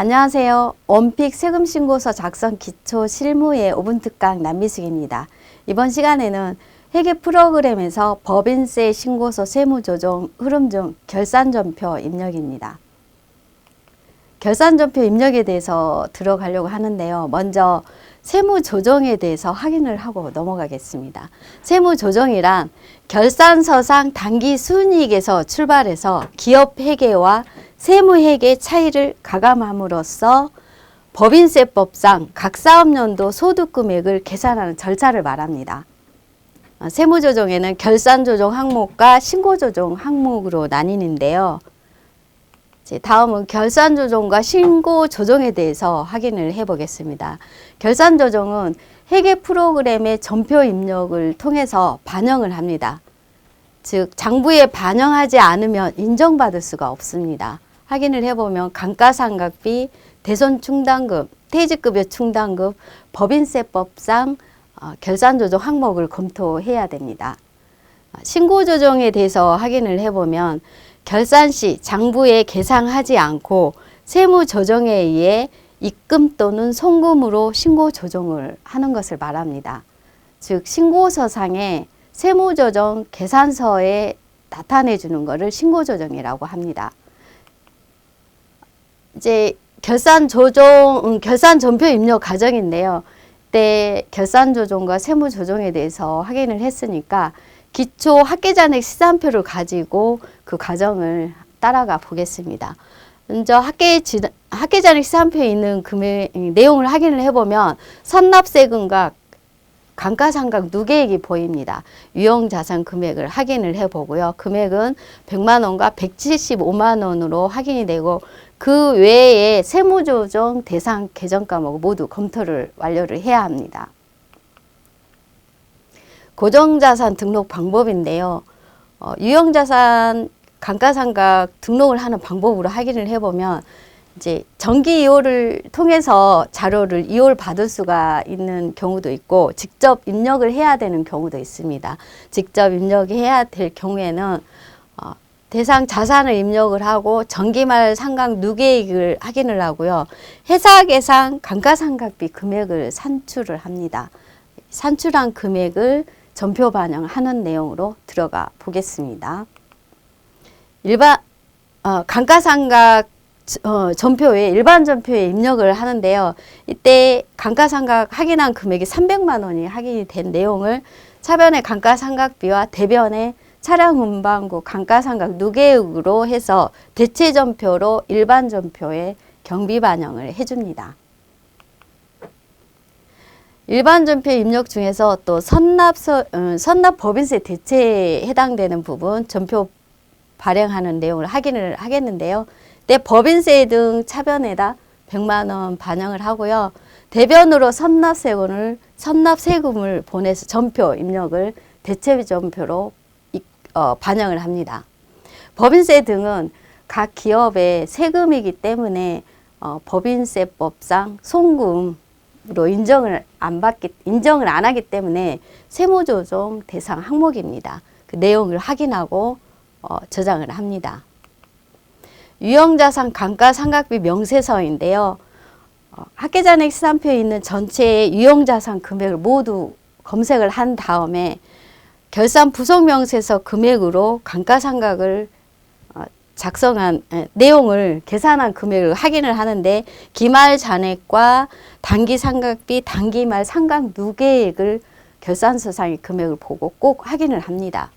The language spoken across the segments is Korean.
안녕하세요. 원픽 세금 신고서 작성 기초 실무의 5분 특강 남미숙입니다. 이번 시간에는 회계 프로그램에서 법인세 신고서 세무 조정 흐름 중 결산 전표 입력입니다. 결산 전표 입력에 대해서 들어가려고 하는데요. 먼저 세무 조정에 대해서 확인을 하고 넘어가겠습니다. 세무 조정이란 결산서상 단기 순이익에서 출발해서 기업 회계와 세무회계 차이를 가감함으로써 법인세법상 각 사업연도 소득금액을 계산하는 절차를 말합니다. 어, 세무조정에는 결산조정 항목과 신고조정 항목으로 나뉘는데요. 다음은 결산조정과 신고조정에 대해서 확인을 해보겠습니다. 결산조정은 회계 프로그램의 전표 입력을 통해서 반영을 합니다. 즉 장부에 반영하지 않으면 인정받을 수가 없습니다. 확인을 해보면 감가상각비, 대손 충당금, 퇴직급여 충당금, 법인세법상 어, 결산 조정 항목을 검토해야 됩니다. 아, 신고 조정에 대해서 확인을 해보면 결산 시 장부에 계상하지 않고 세무 조정에 의해 입금 또는 송금으로 신고 조정을 하는 것을 말합니다. 즉 신고서상에 세무 조정 계산서에 나타내 주는 것을 신고 조정이라고 합니다. 이제 결산 조정, 음, 결산 전표 입력 과정인데요. 때 결산 조정과 세무 조정에 대해서 확인을 했으니까 기초 학계잔액 시산표를 가지고 그 과정을 따라가 보겠습니다. 먼저 학계 학계잔액 시산표에 있는 금액 내용을 확인을 해보면 선납세금과 감가상각 누계액이 보입니다. 유형자산 금액을 확인을 해보고요. 금액은 100만 원과 175만 원으로 확인이 되고 그 외에 세무조정 대상 계정 과목 모두 검토를 완료를 해야 합니다. 고정자산 등록 방법인데요. 어, 유형자산 감가상각 등록을 하는 방법으로 확인을 해보면 이제 정기 이호를 통해서 자료를 이호를 받을 수가 있는 경우도 있고 직접 입력을 해야 되는 경우도 있습니다. 직접 입력해야 될 경우에는 어, 대상 자산을 입력을 하고 정기말 상각 누계액을 확인을 하고요. 회사 계상 감가상각비 금액을 산출을 합니다. 산출한 금액을 전표 반영하는 내용으로 들어가 보겠습니다. 일반 어, 감가상각 어, 전표에 일반 전표에 입력을 하는데요. 이때 감가상각 확인한 금액이 300만 원이 확인이 된 내용을 차변의 감가상각비와 대변의 차량 운반구 감가상각 누계액으로 해서 대체 전표로 일반 전표에 경비 반영을 해줍니다. 일반 전표 입력 중에서 또 선납 어, 선납 법인세 대체에 해당되는 부분 전표 발행하는 내용을 확인을 하겠는데요. 때 법인세 등 차변에다 100만 원 반영을 하고요. 대변으로 선납세금을 선납세금을 보내서 전표 입력을 대체 전표로 어, 반영을 합니다. 법인세 등은 각 기업의 세금이기 때문에 어, 법인세법상 송금으로 인정을 안 받기 인정을 안 하기 때문에 세무조정 대상 항목입니다. 그 내용을 확인하고 어, 저장을 합니다. 유형자산 감가상각비 명세서인데요. 어, 학계잔액 시산표에 있는 전체의 유형자산 금액을 모두 검색을 한 다음에 결산 부속 명세서 금액으로 감가상각을 어, 작성한 에, 내용을 계산한 금액을 확인을 하는데 기말 잔액과 단기 상각비, 단기말 상각 누계액을 결산서상의 금액을 보고 꼭 확인을 합니다.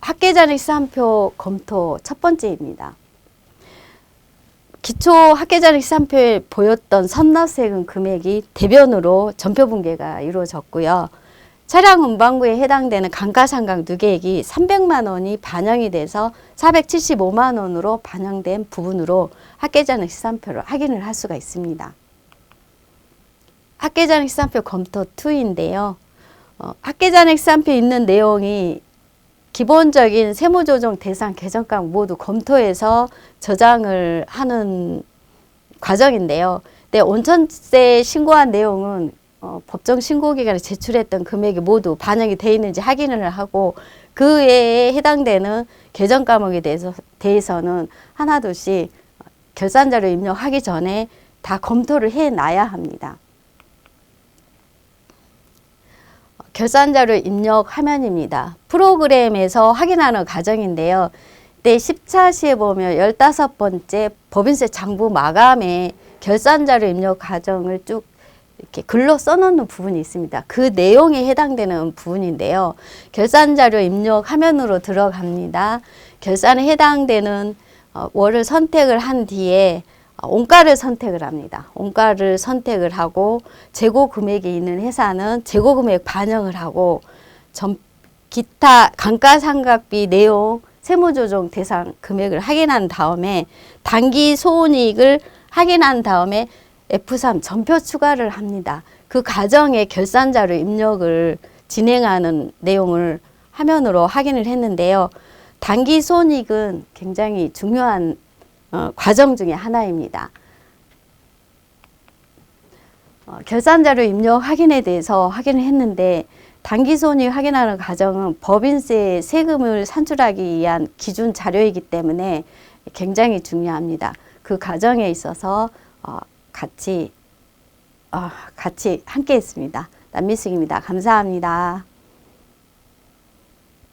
학계잔액 시산표 검토 첫 번째입니다. 기초 학계잔액 시산표에 보였던 선납세금 금액이 대변으로 전표분계가 이루어졌고요. 차량 운반구에 해당되는 감가상각 누계액이 300만 원이 반영이 돼서 475만 원으로 반영된 부분으로 학계잔액 시산표를 확인을 할 수가 있습니다. 학계잔액 시산표 검토 2인데요. 어, 학계잔액 시산표에 있는 내용이 기본적인 세무조정 대상 개정감 모두 검토해서 저장을 하는 과정인데요. 네, 온천세 신고한 내용은 어, 법정 신고 기간에 제출했던 금액이 모두 반영이 돼 있는지 확인을 하고 그 외에 해당되는 개정 과목에 대해서 대해서는 하나둘씩 결산 자료 입력하기 전에 다 검토를 해 놔야 합니다. 결산 자료 입력 화면입니다. 프로그램에서 확인하는 과정인데요. 때 10차 시에 보면 15번째 법인세 장부 마감에 결산 자료 입력 과정을 쭉 이렇게 글로 써놓는 부분이 있습니다. 그 내용에 해당되는 부분인데요. 결산 자료 입력 화면으로 들어갑니다. 결산에 해당되는 어, 월을 선택을 한 뒤에 어, 원가를 선택을 합니다. 원가를 선택을 하고 재고 금액이 있는 회사는 재고 금액 반영을 하고 전 기타 감가상각비 내용 세무조정 대상 금액을 확인한 다음에 단기 소원이익을 확인한 다음에 F3 전표 추가를 합니다. 그 과정에 결산 자료 입력을 진행하는 내용을 화면으로 확인을 했는데요. 단기 손익은 굉장히 중요한 어, 과정 중에 하나입니다. 어, 결산 자료 입력 확인에 대해서 확인을 했는데 단기 손익 확인하는 과정은 법인세 세금을 산출하기 위한 기준 자료이기 때문에 굉장히 중요합니다. 그 과정에 있어서 어, 같이 어, 같이 함께 했습니다. 남미숙입니다. 감사합니다.